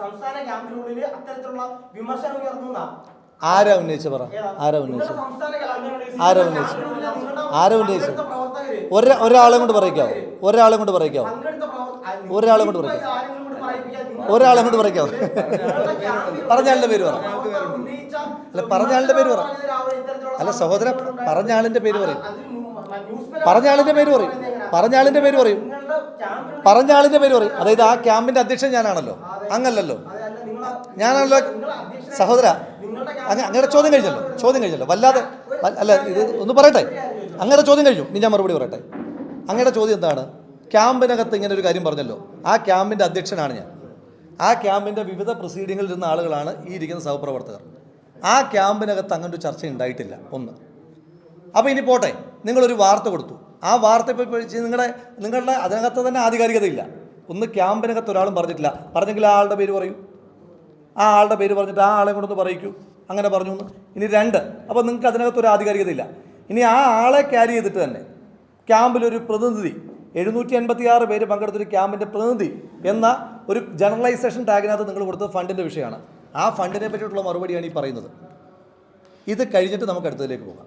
സംസ്ഥാന ക്യാമ്പിനുള്ളിൽ അത്തരത്തിലുള്ള വിമർശനം ഉയർത്തുന്ന ആരാ ഉന്നയിച്ച പറ? ആരാ ഉന്നയിച്ച ആരാ ഉന്നയിച്ചു ആരാ ഉന്നയിച്ചു ഒരാ ഒരാളെ കൊണ്ട് പറയിക്കാവോ? ഒരാളെ കൊണ്ട് പറയിക്കാവോ? ഒരാളെ കൊണ്ട് പറയിക്കാവോ? ഒരാളെ കൊണ്ട് പറയിക്കാവോ? പറഞ്ഞ ആളുടെ പേര് പറ. അല്ല പറഞ്ഞ ആളുടെ പേര് പറ. അല്ല സഹോദര പറഞ്ഞ ആളിന്റെ പേര് പറയും. പറഞ്ഞ ആളിന്റെ പേര് പറയും. പറഞ്ഞ ആളിന്റെ പേര് പറയും. പറഞ്ഞ ആളിന്റെ പേര് പറയും. അതായത് ആ ക്യാമ്പിന്റെ അധ്യക്ഷൻ ഞാനാണല്ലോ. അങ്ങല്ലല്ലോ ഞാനാണല്ലോ സഹോദര. അങ്ങ അങ്ങനെ ചോദ്യം കഴിഞ്ഞല്ലോ. ചോദ്യം കഴിഞ്ഞല്ലോ. വല്ലാതെ അല്ല ഇത് ഒന്ന് പറയട്ടെ? അങ്ങനെ ചോദ്യം കഴിഞ്ഞു. ഇനി ഞാൻ മറുപടി പറയട്ടെ. അങ്ങയുടെ ചോദ്യം എന്താണ്? ക്യാമ്പിനകത്ത് ഇങ്ങനെ ഒരു കാര്യം പറഞ്ഞല്ലോ. ആ ക്യാമ്പിന്റെ അധ്യക്ഷനാണ് ഞാൻ. ആ ക്യാമ്പിന്റെ വിവിധ പ്രൊസീഡിങ്ങിൽ ഇരുന്ന ആളുകളാണ് ഈ ഇരിക്കുന്ന സഹപ്രവർത്തകർ. ആ ക്യാമ്പിനകത്ത് അങ്ങനൊരു ഒരു ചർച്ച ഉണ്ടായിട്ടില്ല. ഒന്ന്. അപ്പോൾ ഇനി പോട്ടെ. നിങ്ങളൊരു വാർത്ത കൊടുത്തു. ആ വാർത്ത ഇപ്പോൾ നിങ്ങളുടെ നിങ്ങളുടെ അതിനകത്ത് തന്നെ ആധികാരികതയില്ല. ഒന്ന് ക്യാമ്പിനകത്ത് ഒരാളും പറഞ്ഞിട്ടില്ല. പറഞ്ഞെങ്കിൽ ആ ആളുടെ പേര് പറയും. ആ ആളുടെ പേര് പറഞ്ഞിട്ട് ആ ആളെ കൊണ്ടൊന്ന് പറയിക്കൂ. അങ്ങനെ പറഞ്ഞു എന്ന്. ഇനി രണ്ട്. അപ്പോൾ നിങ്ങൾക്ക് അതിനകത്ത് ഒരു ആധികാരികതയില്ല. ഇനി ആ ആളെ ക്യാരി ചെയ്തിട്ട് തന്നെ ക്യാമ്പിലൊരു പ്രതിനിധി എഴുന്നൂറ്റി അൻപത്തി ആറ് പേര് പങ്കെടുത്തൊരു ക്യാമ്പിന്റെ പ്രതിനിധി എന്ന ഒരു ജനറലൈസേഷൻ ടാഗിനകത്ത് നിങ്ങൾ കൊടുത്തത് ഫണ്ടിന്റെ വിഷയമാണ്. ആ ഫണ്ടിനെ പറ്റിയിട്ടുള്ള മറുപടിയാണ് ഈ പറയുന്നത്. ഇത് കഴിഞ്ഞിട്ട് നമുക്ക് അടുത്തതിലേക്ക് പോകാം.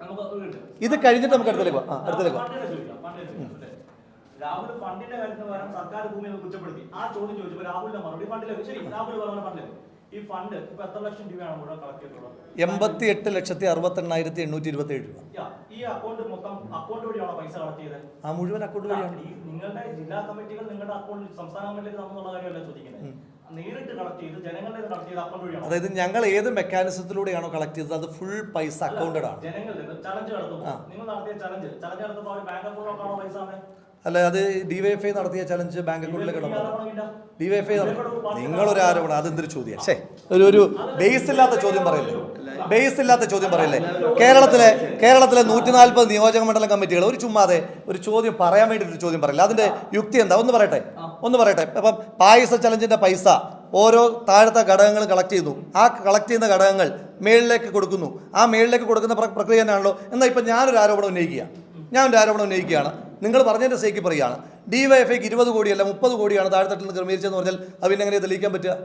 ഇത് കഴിഞ്ഞിട്ട് നമുക്ക് അടുത്തതിലേക്ക് പോകാം. ആ അടുത്തതിലേക്ക് പോകാം. രാഹുൽ ഫണ്ടിന്റെ കാര്യത്തിന് പകരം സർക്കാർ ഭൂമി എന്ന് കുറ്റപ്പെടുത്തി. ആ ചോദ്യം ചോദിച്ചപ്പോൾ രാഹുലിന്റെ മറുപടി ഫണ്ടിലേക്ക് ശരി രാഹുൽ പറഞ്ഞ ഈ ഫണ്ട് ഇപ്പൊ എത്ര ലക്ഷം രൂപയാണ് മുഴുവൻ കളക്ട് ചെയ്തിട്ടുള്ളത്? എൺപത്തി എട്ട് ലക്ഷത്തി അറുപത്തെണ്ണായിരത്തി എണ്ണൂറ്റി ഇരുപത്തി ഏഴ് രൂപ ഈ അക്കൗണ്ട് മൊത്തം അക്കൗണ്ട് വഴിയാണോ പൈസ കളക്ട് ചെയ്തത്? ആ മുഴുവൻ അക്കൗണ്ട് വഴിയാണ്. നിങ്ങളുടെ ജില്ലാ കമ്മിറ്റികൾ നിങ്ങളുടെ അക്കൗണ്ടിൽ സംസ്ഥാന കമ്മിറ്റിയിൽ കാര്യമല്ല ചോദിക്കുന്നത്? അതായത് ഞങ്ങൾ ഏത് മെക്കാനിസത്തിലൂടെയാണോ കളക്ട് ചെയ്തത്? അത് ഫുൾ പൈസ അക്കൗണ്ടഡ് ആണ്. അല്ല അത് ഡിവൈഎഫ്ഐ നടത്തിയ ചലഞ്ച് ബാങ്ക് അക്കൗണ്ടിലേക്ക് കിടന്നു. ഡിവൈഎഫ്ഐ നിങ്ങളൊരു ആരോപണം അതെന്തൊരു ചോദ്യം ശേ ഒരു ഒരു ബേസ് ഇല്ലാത്ത ചോദ്യം പറയല്ലേ? ബേസ് ഇല്ലാത്ത ചോദ്യം പറയല്ലേ? കേരളത്തിലെ കേരളത്തിലെ നൂറ്റി നാൽപ്പത് നിയോജക മണ്ഡലം കമ്മിറ്റികൾ ഒരു ചുമ്മാതെ ഒരു ചോദ്യം പറയാൻ വേണ്ടിയിട്ട് ഒരു ചോദ്യം പറയില്ല. അതിന്റെ യുക്തി എന്താ? ഒന്ന് പറയട്ടെ. ഒന്ന് പറയട്ടെ. അപ്പം പായസ ചലഞ്ചിന്റെ പൈസ ഓരോ താഴത്തെ ഘടകങ്ങൾ കളക്ട് ചെയ്യുന്നു ആ കളക്ട് ചെയ്യുന്ന ഘടകങ്ങൾ മേളിലേക്ക് കൊടുക്കുന്നു. ആ മേളിലേക്ക് കൊടുക്കുന്ന പ്ര- പ്രക്രിയ തന്നെയാണല്ലോ എന്നാൽ ഇപ്പം ഞാനൊരു ആരോപണം ഉന്നയിക്കുക. ഒരു ആരോപണം ഉന്നയിക്കുകയാണ്. നിങ്ങൾ പറഞ്ഞതിന്റെ സേക്ക് പറയുകയാണ്. ഡി വൈ എഫ് ഐക്ക് ഇരുപത് കോടിയല്ല മുപ്പത് കോടിയാണ് താഴെത്തട്ടിൽ നിന്ന് ക്രമീകരിച്ചതെന്ന് പറഞ്ഞാൽ അത് പിന്നെ എങ്ങനെ തെളിയിക്കാൻ പറ്റുക?